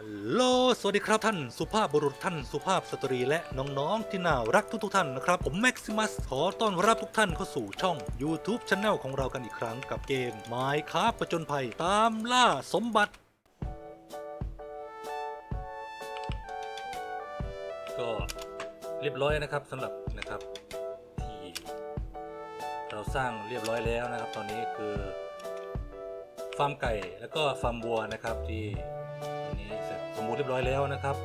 ฮัลโหล สวัสดีครับท่านสุภาพบุรุษท่านสุภาพสตรีและน้องๆที่น่ารักทุกๆท่านนะครับ ผมแม็กซิมัสขอต้อนรับทุกท่านเข้าสู่ช่อง YouTube c h anel ของเรากันอีกครั้งกับเกม Minecraft ประจนภัยตามล่าสมบัติ ก็เรียบร้อยนะครับสำหรับนะครับที่เราสร้างเรียบร้อยแล้วนะครับ ตอนนี้คือฟาร์มไก่แล้วก็ฟาร์มวัวนะครับที่ บูรณ์เรียบร้อยแล้วนะครับ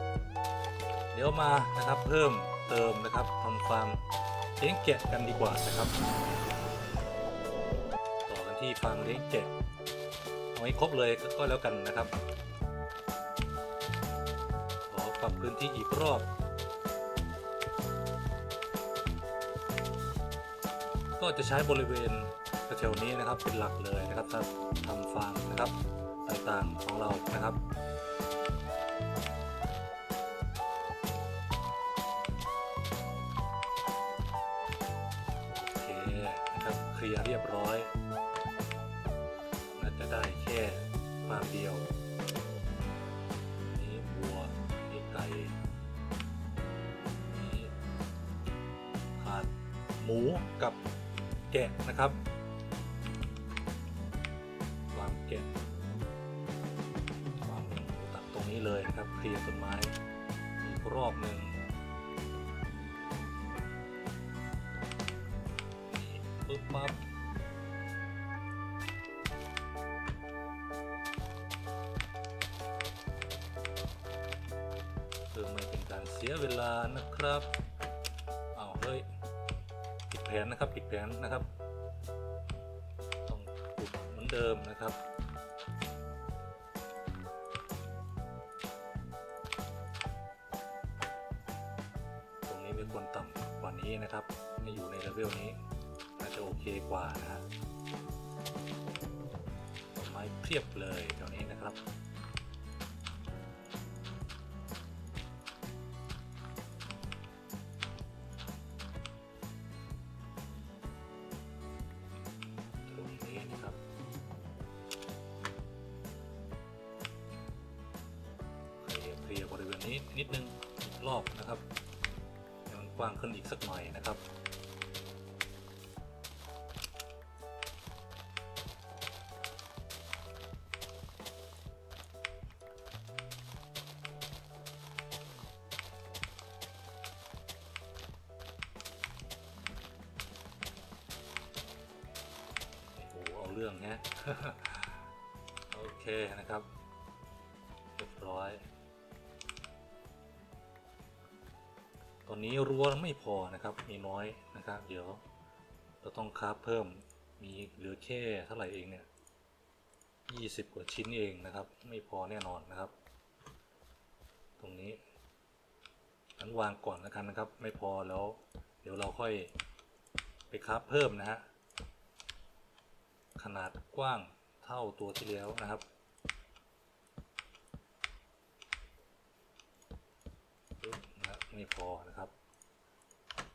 เดี๋ยวมานะครับเพิ่มเติมนะครับทำฟาร์มเลี้ยงแกะกันดีกว่านะครับ ต่อกันที่ฟาร์มเลี้ยงแกะเอาให้ครบเลยก็แล้วกันนะครับขอปรับพื้นที่อีกรอบก็จะใช้บริเวณแถวนี้นะครับเป็นหลักเลยนะครับถ้าทำฟาร์มนะครับต่างๆของเรานะครับ เลยนะครับเคลียร์ต้นไม้อีกรอบหนึ่งปึ๊บปั๊บเพื่อไม่เป็นการเสียเวลานะครับเอาวเฮ้ยผิดแผนนะครับผิดแผนนะครับ ต้องขุดเหมือนเดิมนะครับ เคกว่านะต้นไม้เพียบเลยแถวนี้นะครับตรงนี้นะครับเพียร์เพียร์บริเวณนี้นิดนึงรอบนะครับให้มันกว้างขึ้นอีกสักหน่อยนะครับ นะครับเรียบร้อย ตอนนี้รั้วไม่พอนะครับมีน้อยนะครับ เดี๋ยวเราต้องคราฟเพิ่มมีเหลือแค่เท่าไหร่เองเนี่ยยี่สิบกว่าชิ้นเองนะครับ ไม่พอแน่นอนนะครับ ตรงนี้อันวางก่อนแล้วกันนะครับ ไม่พอแล้ว เดี๋ยวเราค่อยไปคราฟเพิ่มนะฮะขนาดกว้างเท่าตัวที่แล้วนะครับปึ๊บนะ ไม่พอนะครับ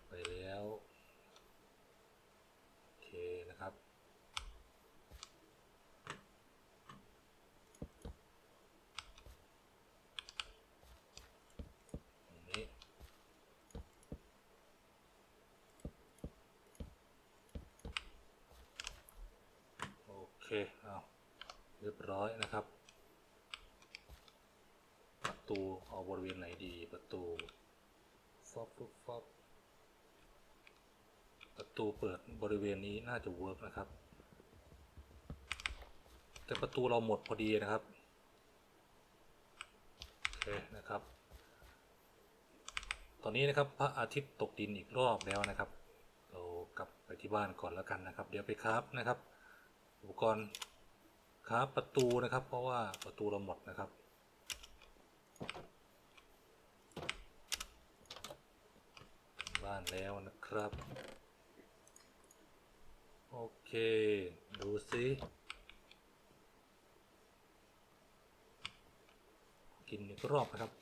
ไปแล้วโอเคนะครับ โอเคเอาเรียบร้อยนะครับ ประตูเอาบริเวณไหนดีประตู ฟอบฟอฟอบประตูเปิดบริเวณนี้น่าจะเวิร์กนะครับ แต่ประตูเราหมดพอดีนะครับโอเคนะครับ ตอนนี้นะครับพระอาทิตย์ตกดินอีกรอบแล้วนะครับ เรากลับไปที่บ้านก่อนแล้วกันนะครับ เดี๋ยวไปครับนะครับ อุปกรณ์ครับประตูนะครับ เพราะว่าประตูเราหมดนะครับ ถึงบ้านแล้วนะครับ โอเค ดูสิกินอีกรอบนะครับ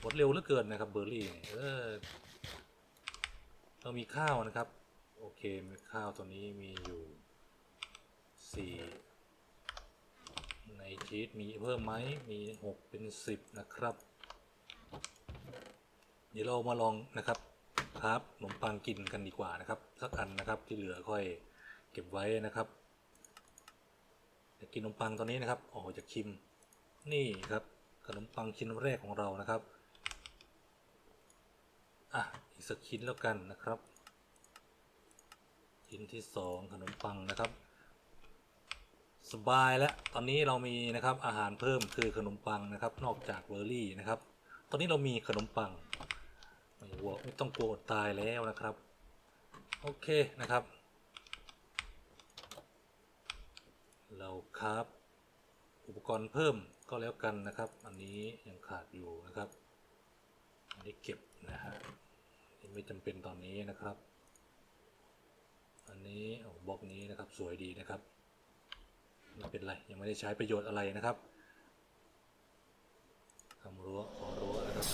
หมดเร็วเหลือเกินนะครับเบอร์รี่เนี่ยเออเรามีข้าวนะครับ โอเคมีข้าวตัวนี้มีอยู่สี่ในชีสมีเพิ่มไหมมีหกเป็นสิบนะครับ เดี๋ยวเรามาลองนะครับ ครับขนมปังกินกันดีกว่านะครับ สักอันนะครับที่เหลือค่อยเก็บไว้นะครับจะกินขนมปังตอนนี้นะครับออกจากชิมนี่ครับขนมปังชิ้นแรกของเรานะครับอะอีกสักชิ้นแล้วกันนะครับ ชิ้นที่สองขนมปังนะครับ สบายแล้วตอนนี้เรามีนะครับอาหารเพิ่มคือขนมปังนะครับ นอกจากเบอร์รี่นะครับ ตอนนี้เรามีขนมปัง วัวไม่ต้องกลัวอดตายแล้วนะครับ โอเคนะครับ เราครับอุปกรณ์เพิ่มก็แล้วกันนะครับ อันนี้ยังขาดอยู่นะครับ อันนี้เก็บนะฮะไม่จำเป็นตอนนี้นะครับ อันนี้โอ้บล็อกนี้นะครับสวยดีนะครับไม่เป็นไรยังไม่ได้ใช้ประโยชน์อะไรนะครับทำรั้วขอรั้วนะครับ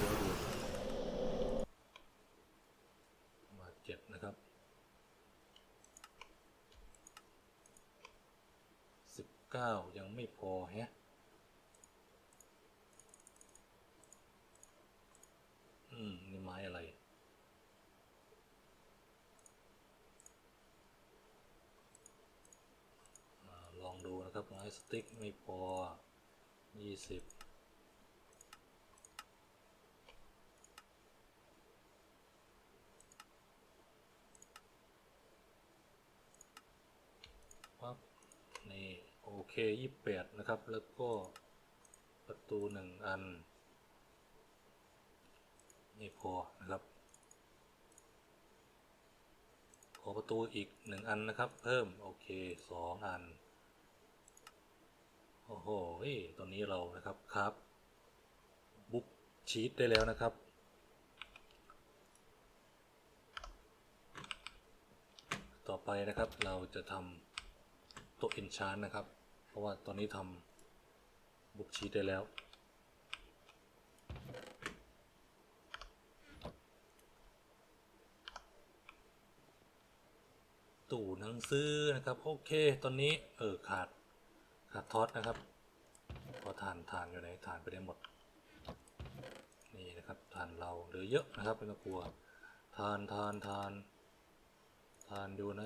รั้วดูมาเจ็ดนะครับสิบ เก้ายังไม่พอแฮะอืม นี่ไม้อะไรอลองดูนะครับ ไม้สติ๊กไม่พอ20ปั๊บนี่ โอเค28นะครับ แล้วก็ประตูหนึ่งอันไม่พอนะครับ ขอประตูอีกหนึ่งอันนะครับ เพิ่ม โอเคสองอัน โอ้โหตอนนี้เรานะครับครับ บุ๊กชีตได้แล้วนะครับต่อไปนะครับเราจะทำต๊ะเอนชานนะครับ ราะว่าตอนนี้ทำบุกชีได้แล้ว ตู้หนังสือนะครับ โอเค ตอนนี้ เออ ขาด ขาดทอดนะครับ พอทานทานอยู่ไหนทานไปได้หมด นี่นะครับทานเราเหลือเยอะนะครับไม่ต้องกลัว ทานทานทานทานอยู่ไหน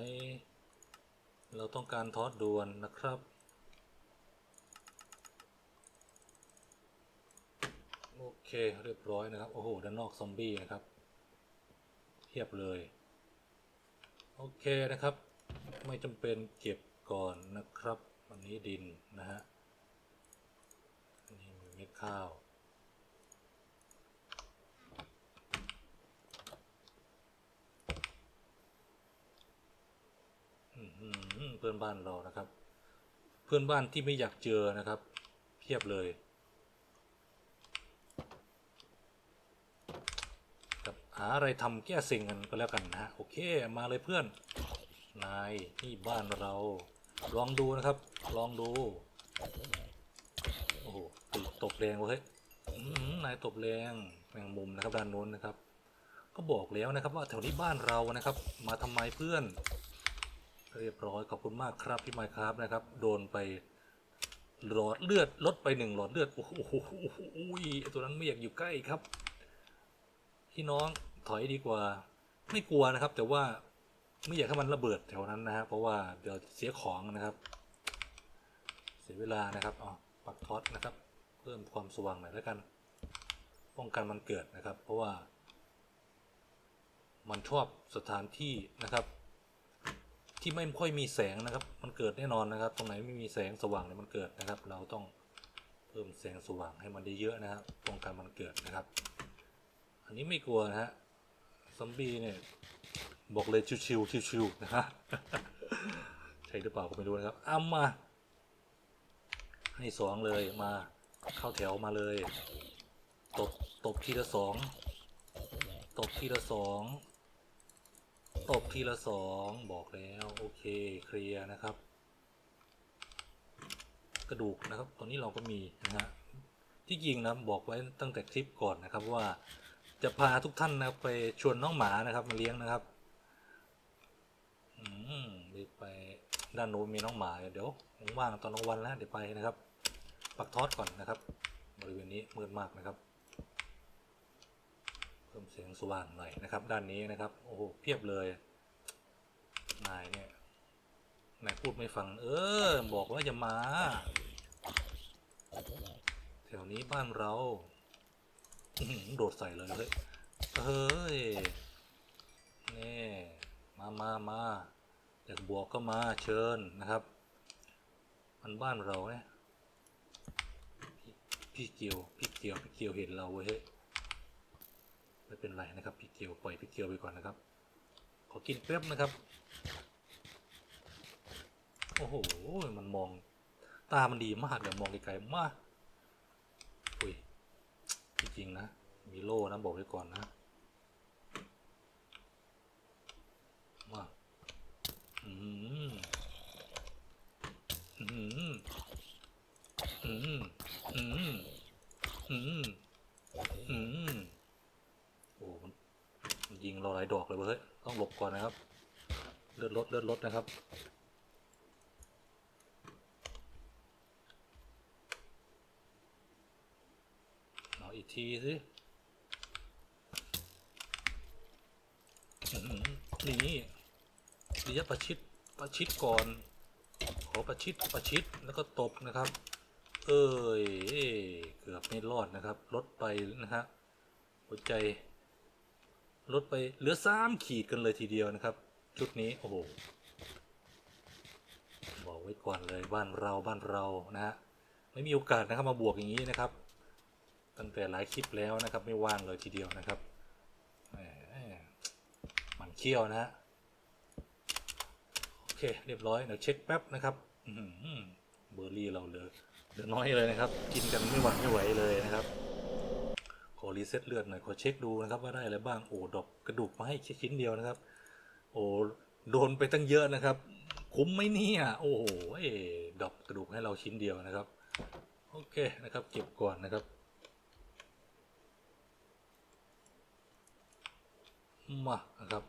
เราต้องการทอดด่วนนะครับ โอเคเรียบร้อยนะครับ โอ้โห ด้านนอกซอมบี้นะครับเทียบเลย โอเคนะครับ ไม่จำเป็นเก็บก่อนนะครับ วันนี้ดินนะฮะอันนี่มีเม็ดข้าวเพื่อนบ้านเรานะครับ เพื่อนบ้านที่ไม่อยากเจอนะครับ เพียบเลยกับหาอะไรทำแก้สิ่งกันก็แล้วกันนะฮะโอเคมาเลยเพื่อน นายที่บ้านเรา ลองดูนะครับ ลองดู โอ้โหตบแรงเว้ยนายตบแรงแมงมุมนะครับด้านโน้นนะครับ ก็บอกแล้วนะครับว่าแถวนี้บ้านเรานะครับ มาทำไมเพื่อน เรียบร้อยขอบคุณมากครับพี่ไมค์ครับนะครับ โดนไปหลอดเลือดลดไปหนึ่งหลอดเลือดโอ้โหอุ้ยตัวนั้นไม่อยากอยู่ใกล้ครับพี่น้อง ถอยดีกว่า ไม่กลัวนะครับ แต่ว่าไม่อยากให้มันระเบิดแถวนั้นนะฮะเพราะว่าเดี๋ยวเสียของนะครับ เสียเวลานะครับอ๋อปักท็อตนะครับ เพิ่มความสว่างหน่อยแล้วกัน ป้องกันมันเกิดนะครับ เพราะว่า มันชอบสถานที่นะครับ ที่ไม่ค่อยมีแสงนะครับ มันเกิดแน่นอนนะครับ ตรงไหนไม่มีแสงสว่างเนี่ยมันเกิดนะครับ เราต้องเพิ่มแสงสว่างให้มันได้เยอะนะครับป้องกันมันเกิดนะครับ อันนี้ไม่กลัวนะฮะ ซอมบี้เนี่ย บอกเลยชิวๆชิวๆนะฮะใช่หรือเปล่าก็ไม่รู้นะครับเอามา ให้สองเลยมาเข้าแถวมาเลยตบตบทีละสองตบทีละสองตบทีละสองบอกแล้วโอเคเคลียร์นะครับ กระดูกนะครับ ตอนนี้เราก็มีนะฮะที่จริงนะบอกไว้ตั้งแต่คลิปก่อนนะครับว่า จะพาทุกท่านนะครับไปชวนน้องหมานะครับ มาเลี้ยงนะครับอืมรีบไปด้านโน้นมีน้องหมาเดี๋ยวว่างตอนกลางวันแล้วเดี๋ยวไปนะครับ ปักทอดก่อนนะครับ บริเวณนี้มืดมากนะครับ เพิ่มเสียงสว่างหน่อยนะครับ ด้านนี้นะครับ โอ้โหเพียบเลยนายเนี่ยนายพูดไม่ฟัง เออ บอกว่าจะมา แถวนี้บ้านเรา โดดใส่เลยเฮ้ยเฮ้ยนี่มามามาอยากบวกก็มาเชิญนะครับ มันบ้านเราเนี่ยพี่เกียวพี่เกียวพี่เกียวเห็นเราเว้ยเฮ้ยไม่เป็นไรนะครับพี่เกียวปล่อยพี่เกียวไปก่อนนะครับ ขอกินแป๊บนะครับ โอ้โหมันมอง ตามันดีมากเดี๋ยวมองไกลๆมาก ริงๆนะ มีโล่นะบอกไว้ก่อนนะมาอืมอืมอืมอืมอืมอืมโอ้มันมันยิงเราหลายดอกเลยเว้ยต้องหลบก่อนนะครับ เลือดลดเลือดลดนะครับ เออีกทีสิหนี่ระยะประชิดประชิดก่อนขอประชิดประชิดแล้วก็ตบนะครับ เอ้ยเกือบไม่รอดนะครับ ลดไปนะฮะหัวใจ ลดไปเหลือสามขีดกันเลยทีเดียวนะครับชุดนี้โอ้โหบอกไว้ก่อนเลยบ้านเราบ้านเรานะฮะไม่มีโอกาสนะครับมาบวกอย่างนี้นะครับ ตั้งแต่หลายคลิปแล้วนะครับไม่ว่างเลยทีเดียวนะครับแหมมันเคี้ยวนะฮะโอเคเรียบร้อยเดี๋ยวเช็คแป๊บนะครับเบอร์รี่เราเหลือเหลือน้อยเลยนะครับ กินกันไม่หวั่นไม่ไหวเลยนะครับ ขอรีเซ็ตเลือดหน่อยขอเช็คดูนะครับว่าได้อะไรบ้างโอ้ดอกกระดูกมาให้แค่ชิ้นเดียวนะครับ โอ้โดนไปตั้งเยอะนะครับ คุ้มไหมเนี่ยโอ้โหดอกกระดูกให้เราชิ้นเดียวนะครับ โอเคนะครับ เก็บก่อนนะครับ มานะครับ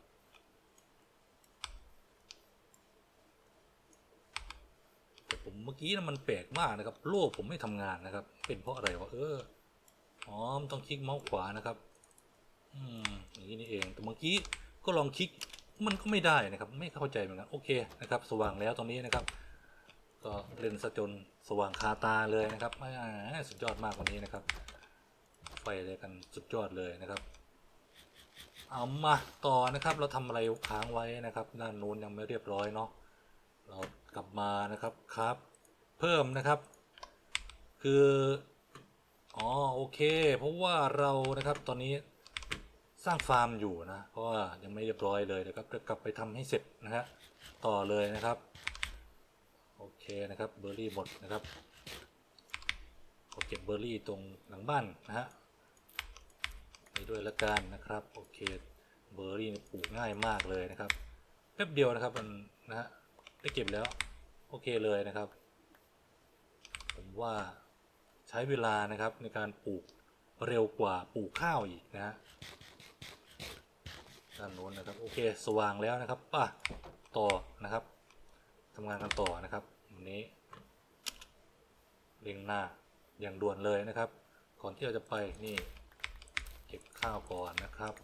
แต่ผมเมื่อกี้นะมันแปลกมากนะครับ โล่ผมไม่ทำงานนะครับ เป็นเพราะอะไรวะเอออ๋อมต้องคลิกเมาส์ขวานะครับ อืมอย่างนี้นี่เองแต่เมื่อกี้ก็ลองคลิกมันก็ไม่ได้นะครับ ไม่เข้าใจเหมือนกันโอเคนะครับ สว่างแล้วตรงนี้นะครับ ก็เล่นซะจนสว่างคาตาเลยนะครับอ่สุดยอดมากวันนี้นะครับ ไฟอะไรกันสุดยอดเลยนะครับ เอามาต่อนะครับ เราทำอะไรค้างไว้นะครับ ด้านนู้นยังไม่เรียบร้อยเนาะเรากลับมานะครับครับ เพิ่มนะครับ คืออ๋อโอเค เพราะว่าเรานะครับตอนนี้สร้างฟาร์มอยู่นะ เพราะว่ายังไม่เรียบร้อยเลยนะครับจะกลับไปทำให้เสร็จนะฮะต่อเลยนะครับ โอเคนะครับเบอร์รี่หมดนะครับขอเก็บเบอร์รี่ตรงหลังบ้านนะฮะ ไปด้วยละกันนะครับโอเคเบอร์รี่ปลูกง่ายมากเลยนะครับแป๊บเดียวนะครับมันนะฮะได้เก็บแล้วโอเคเลยนะครับ ผมว่าใช้เวลานะครับในการปลูกเร็วกว่าปลูกข้าวอีกนะฮะด้านโน้นนะครับโอเคสว่างแล้วนะครับป่ะต่อนะครับทำงานกันต่อนะครับวันนี้เร่งหน้าอย่างด่วนเลยนะครับ ก่อนที่เราจะไปนี่ เก็บข้าวก่อนนะครับ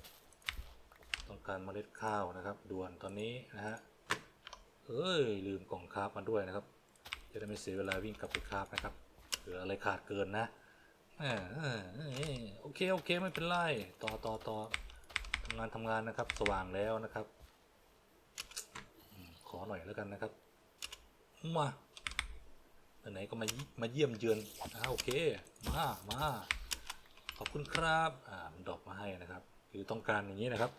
ต้องการเมล็ดข้าวนะครับ ด่วนตอนนี้นะฮะเอ้ยลืมกล่องคราฟมาด้วยนะครับ จะได้ไม่เสียเวลาวิ่งกลับไปคราฟนะครับเหลืออะไรขาดเกินนะออโอเคโอเคไม่เป็นไรต่อต่อต่อทำงานทำงานนะครับ สว่างแล้วนะครับขอหน่อยแล้วกันนะครับมาไหนก็มามาเยี่ยมเยือนอ่าโอเค มามา ขอบคุณครับอ่ามันดอปมาให้นะครับ คือต้องการอย่างนี้นะครับ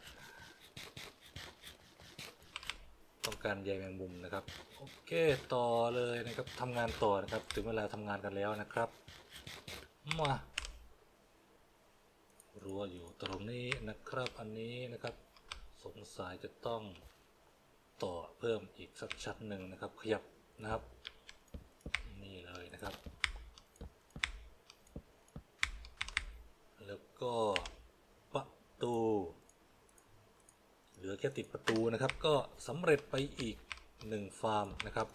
ต้องการใยแมงมุมนะครับโอเคต่อเลยนะครับทำงานต่อนะครับ ถึงเวลาทำงานกันแล้วนะครับมารั้วอยู่ตรงนี้นะครับอันนี้นะครับ สงสัยจะต้องต่อเพิ่มอีกสักชั้นหนึ่งนะครับ ขยับนะครับ นี่เลยนะครับ แล้ว ก็ประตู เหลือแค่ติดประตูนะครับ ก็สำเร็จไปอีกหนึ่งฟาร์มนะครับ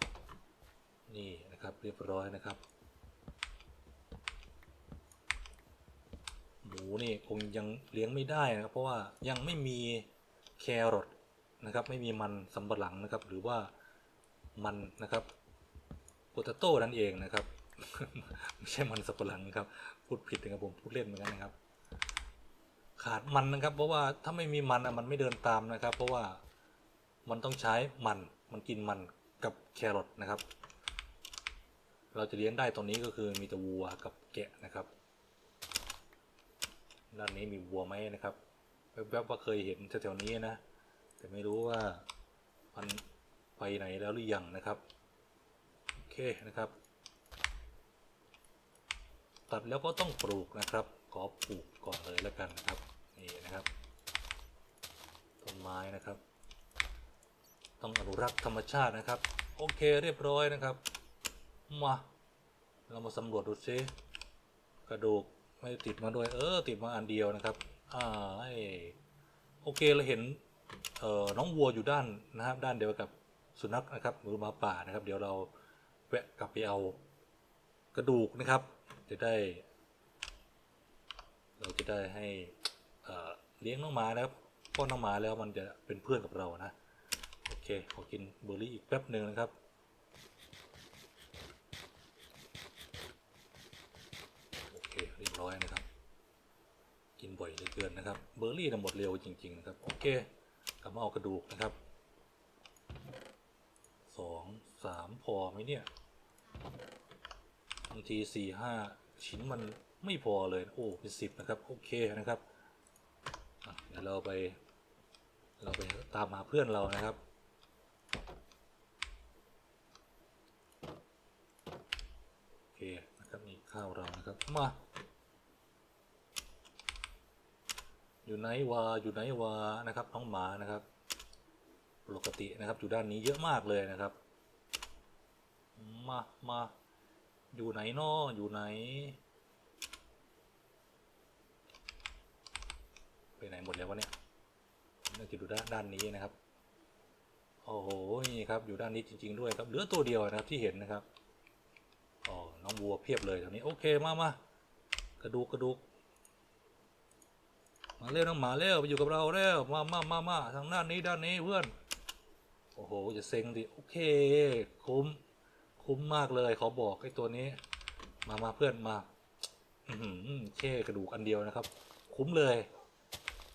นี่นะครับเรียบร้อยนะครับหมูนี่คงยังเลี้ยงไม่ได้นะครับ เพราะว่ายังไม่มีแครอทนะครับ ไม่มีมันสำปะหลังนะครับ หรือว่ามันนะครับโปเตโต้นั่นเองนะครับ ไม่ใช่มันสับปะหลังนะครับ พูดผิดนะครับผมพูดเล่นเหมือนกันนะครับ ขาดมันนะครับ เพราะว่าถ้าไม่มีมันอะมันไม่เดินตามนะครับ เพราะว่ามันต้องใช้มันมันกินมันกับแครอทนะครับ เราจะเลี้ยงได้ตรงนี้ก็คือมีแต่วัวกับแกะนะครับด้านนี้มีวัวไหมนะครับแวบๆว่าเคยเห็นแถวๆนี้นะ แต่ไม่รู้ว่ามันไปไหนแล้วหรือยังนะครับโอเคนะครับ ตัดแล้วก็ต้องปลูกนะครับ ขอปลูกก่อนเลยแล้วกันนะครับ นี่นะครับ ต้นไม้นะครับ ต้องอนุรักษ์ธรรมชาตินะครับ โอเคเรียบร้อยนะครับ มา เรามาสำรวจดูซิกระดูกไม่ติดมาด้วย เออ ติดมาอันเดียวนะครับอ่าไอโอเคเราเห็นเอ่อน้องวัวอยู่ด้านนะครับด้านเดียวกับสุนัขนะครับหรือหมาป่านะครับ เดี๋ยวเราแวะกลับไปเอากระดูกนะครับ จะได้ เราจะได้ให้ เลี้ยงน้องหมานะครับป้อนน้องหมาแล้วมันจะเป็นเพื่อนกับเรานะโอเคขอกินเบอร์รี่อีกแป๊บหนึ่งนะครับโอเคเรียบร้อยนะครับ กินบ่อยเหลือเกินนะครับเบอร์รี่หมดเร็วจริง ๆ นะครับโอเคกลับมาเอากระดูกนะครับสองสามพอไหมเนี่ยบางทีสี่ห้าชิ้นมันไม่พอเลย โอ้ เป็นสิบนะครับ โอเคนะครับ เราไป เราไปตามหาเพื่อนเรานะครับ โอเคนะครับนี่ข้าวเรานะครับ มา อยู่ไหนวะอยู่ไหนวะนะครับน้องหมานะครับ ปกตินะครับอยู่ด้านนี้เยอะมากเลยนะครับ มามาอยู่ไหนนออยู่ไหน ไปไหนหมดแล้ววะเนี่ยน่าจะดูด้านด้านนี้นะครับ โอ้โหนี่ครับอยู่ด้านนี้จริง ๆ ด้วยครับเหลือตัวเดียวนะครับที่เห็นนะครับอ๋อน้องวัวเพียบเลยแถวนี้โอเคมามากระดูกกระดูกมาเร็วน้องหมาเร็วไปอยู่กับเราเร็วมามามามาทางด้านนี้ด้านนี้เพื่อนโอ้โหจะเซ็งดิโอเค คุ้ม คุ้มมากเลยขอบอกไอ้ตัวนี้ มามาเพื่อนมา อือหือแค่กระดูกอันเดียวนะครับ คุ้มเลย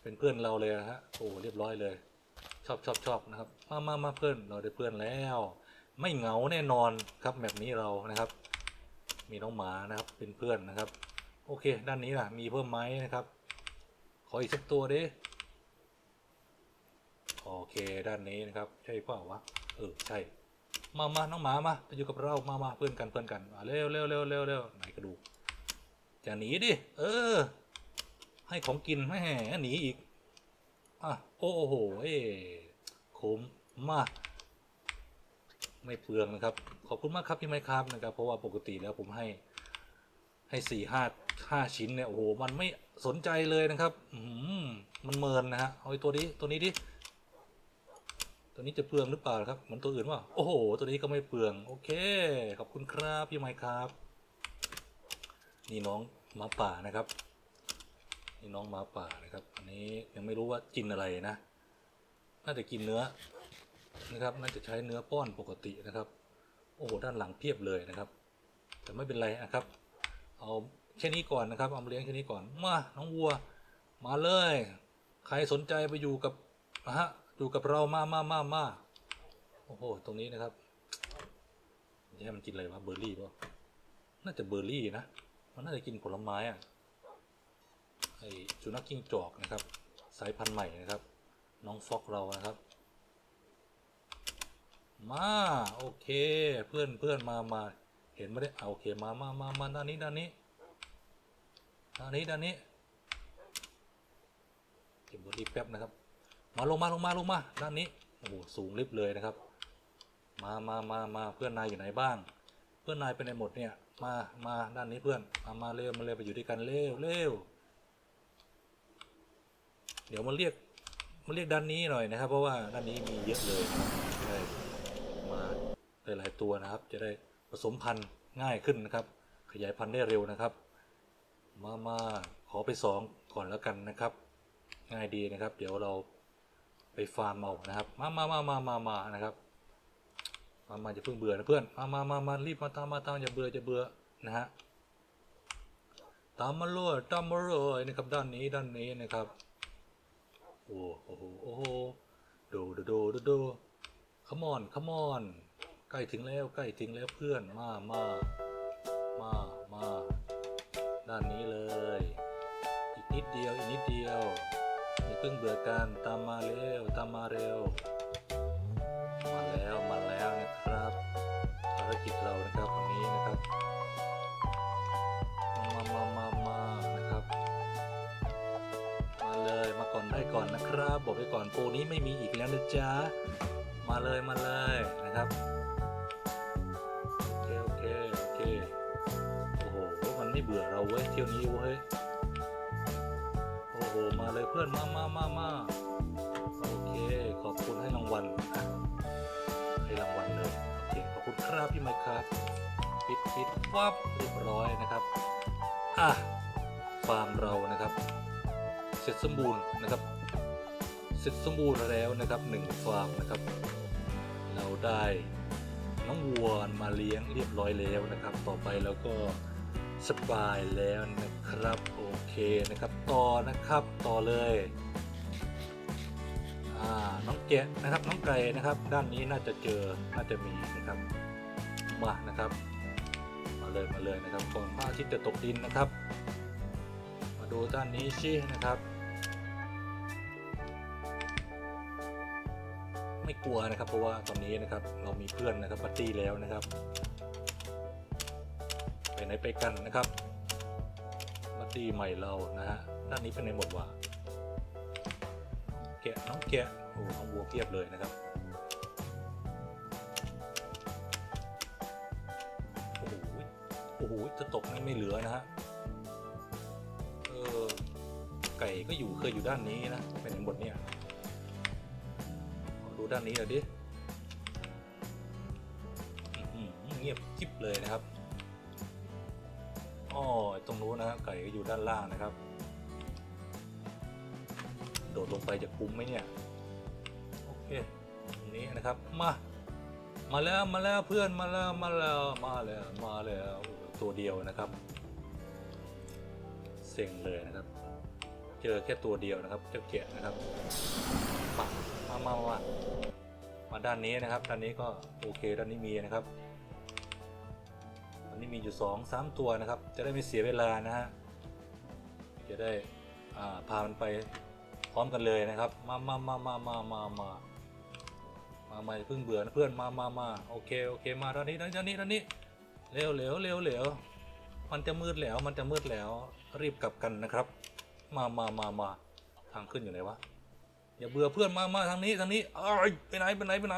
เป็นเพื่อนเราเลยนะฮะโอ้เรียบร้อยเลย ชอบชอบชอบนะครับ มามามาเพื่อนเราได้เพื่อนแล้ว ไม่เหงาแน่นอนครับแบบนี้เรานะครับ มีน้องหมานะครับเป็นเพื่อนนะครับ โอเค ด้านนี้ล่ะ มีเพิ่มไหมนะครับ ขออีกสักตัวดิโอเค ด้านนี้นะครับ ใช่เปล่าวะเออใช่มามาน้องหมามาไปอยู่กับเรามามาเพื่อนกันเพื่อนกันเร็วเร็วเร็วเร็วเร็วไหนกระดูกจะหนีดิเออ ให้ของกินไม่แห่หนีอีก อะ โอ้โหเอ้คุ้มมาก ไม่เปลืองนะครับ ขอบคุณมากครับพี่ไมค์ครับนะครับ เพราะว่าปกติแล้วผมให้ ให้สี่ห้าห้าชิ้นเนี่ย โอ้โห มันไม่สนใจเลยนะครับ อืมมันเมินนะฮะ เอาตัวนี้ ตัวนี้ดิ ตัวนี้จะเปลืองหรือเปล่าครับ เหมือนตัวอื่นว่า โอ้โห ตัวนี้ก็ไม่เปลือง โอเค ขอบคุณครับพี่ไมค์ครับ นี่น้องหมาป่านะครับ นี่น้องหมาป่านะครับ อันนี้ยังไม่รู้ว่ากินอะไรนะ น่าจะกินเนื้อนะครับ น่าจะใช้เนื้อป้อนปกตินะครับ โอ้โหด้านหลังเพียบเลยนะครับ แต่ไม่เป็นไรนะครับ เอาแค่นี้ก่อนนะครับ เอามาเลี้ยงแค่นี้ก่อน มาน้องวัว มาเลย ใครสนใจไปอยู่กับนะฮะอยู่กับเรามามามามาโอ้โห ตรงนี้นะครับจะให้มันกินอะไรวะเบอร์รี่ป่ะน่าจะเบอร์รี่นะ มันน่าจะกินผลไม้อะ ไอสุนัขกิ้งจอกนะครับ สายพันธุ์ใหม่นะครับ น้องฟอกเรานะครับ มาโอเคเพื่อนเพื่อนมามาเห็นไม่ได้เอาโอเคมามามามาด้านนี้ด้านนี้ด้านนี้ด้านนี้เก็บบทรีแป๊บนะครับ มาลงมาลงมาลงมาด้านนี้โอ้โหสูงลิบเลยนะครับ มามามามาเพื่อนนายอยู่ไหนบ้าง เพื่อนนายไปไหนหมดเนี่ยมามาด้านนี้เพื่อนมามาเร็วมาเร็วไปอยู่ด้วยกันเร็วเร็ว เดี๋ยวมาเรียกมาเรียกด้านนี้หน่อยนะครับ เพราะว่าด้านนี้มีเยอะเลยใช่มาหลายๆตัวนะครับ จะได้ผสมพันธุ์ง่ายขึ้นนะครับ ขยายพันธุ์ได้เร็วนะครับ มามาขอไปสองก่อนแล้วกันนะครับ ง่ายดีนะครับ เดี๋ยวเราไปฟาร์มเอานะครับ มามามามามามานะครับมามาอย่าเพิ่งเบื่อนะเพื่อน มามามามารีบมาตามมาตามอย่าเบื่ออย่าเบื่อนะฮะตามมาเลยตามมาเลยนะครับด้านนี้ด้านนี้นะครับ โอ้โอ้โหโอ้โหดูดูดูดูดูขมอนขมอนใกล้ถึงแล้วใกล้ถึงแล้วเพื่อนมามามามาด้านนี้เลย อีกนิดเดียวอีกนิดเดียวอย่าเพิ่งเบื่อกันตามมาเร็วตามมาเร็ว มาแล้วมาแล้วนะครับภารกิจเรานะครับตรงนี้นะครับมามามามานะครับ มาเลยมาก่อนได้ก่อน นะครับ บอกไปก่อนโปรนี้ไม่มีอีกแล้วนะจ๊ะ มาเลยมาเลยนะครับโอเคโอเคโอเคโอ้โหมันไม่เบื่อเราเว้ยเที่ยวนี้เว้ยโอ้โหมาเลยเพื่อนมามามามาโอเคขอบคุณให้รางวัลให้รางวัลเลยโอเคขอบคุณครับพี่ไมค์ครับปิดปิดวับเรียบร้อยนะครับอะฟาร์มเรานะครับ เสร็จสมบูรณ์นะครับ เสร็จสมบูรณ์แล้วนะครับหนึ่งฟาร์มนะครับ เราได้น้องวัวมาเลี้ยงเรียบร้อยแล้วนะครับ ต่อไปเราก็สบายแล้วนะครับโอเคนะครับต่อนะครับต่อเลยน้องแกะนะครับน้องไก่นะครับ ด้านนี้น่าจะเจอน่าจะมีนะครับมานะครับ มาเลยมาเลยนะครับก่อนพระอาทิตย์จะตกดินนะครับ มาดูด้านนี้ชินะครับ ไม่กลัวนะครับ เพราะว่าตอนนี้นะครับเรามีเพื่อนนะครับปาร์ตี้แล้วนะครับ ไปไหนไปกันนะครับปาร์ตี้ใหม่เรานะฮะด้านนี้เป็นในหมดว่าแกะน้องแกะโอ้น้องวัวเพียบเลยนะครับโอ้โหโอ้โหจะตกนี่ไม่เหลือนะฮะเออไก่ก็อยู่เคยอยู่ด้านนี้นะเป็นหมดเนี่ย ดูด้านนี้หน่อยดิเงียบกิบเลยนะครับอ๋อตรงนู้นนะครับไก่ก็อยู่ด้านล่างนะครับ โดดลงไปจะคุ้มไหมเนี่ยโอเคตรงนี้นะครับมามาแล้วมาแล้วเพื่อนมาแล้วมาแล้วมาแล้วมาแล้วตัวเดียวนะครับเซ็งเลยนะครับ เจอแค่ตัวเดียวนะครับ เจ้าเกียนะครับมามามามามาด้านนี้นะครับด้านนี้ก็โอเคด้านนี้มีนะครับอันนี้มีอยู่สองสามตัวนะครับ จะได้ไม่เสียเวลานะฮะจะได้าพามันไปพร้อมกันเลยนะครับ มามามามามามามามามาเพิ่งเบื่อนะเพื่อนมามามาโอเคโอเคมาด้านนี้ด้านนี้ด้านนี้เร็วเร็วเร็วเร็วมันจะมืดแล้วมันจะมืดแล้วรีบกลับกันนะครับ มามามามาทางขึ้นอยู่ไหนวะ อย่าเบื่อเพื่อนมามาทางนี้ทางนี้เอ้ยไปไหนไปไหนไปไหน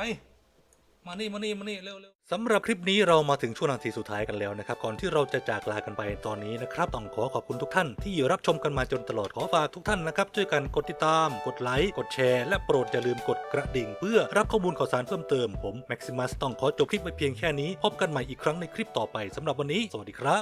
มานี่มานี่มานี่เร็วเร็วสำหรับคลิปนี้เรามาถึงช่วงนาทีสุดท้ายกันแล้วนะครับ ก่อนที่เราจะจากลากันไปตอนนี้นะครับต้องขอขอบคุณทุกท่านที่รับชมกันมาจนตลอดขอฝากทุกท่านนะครับช่วยกันกดติดตาม กดไลค์ กดแชร์ และโปรดอย่าลืมกดกระดิ่ง เพื่อรับข้อมูลข่าวสารเพิ่มเติมผมแม็กซิมัสต้องขอจบคลิปไปเพียงแค่นี้ พบกันใหม่อีกครั้งในคลิปต่อไปสำหรับวันนี้ สวัสดีครับ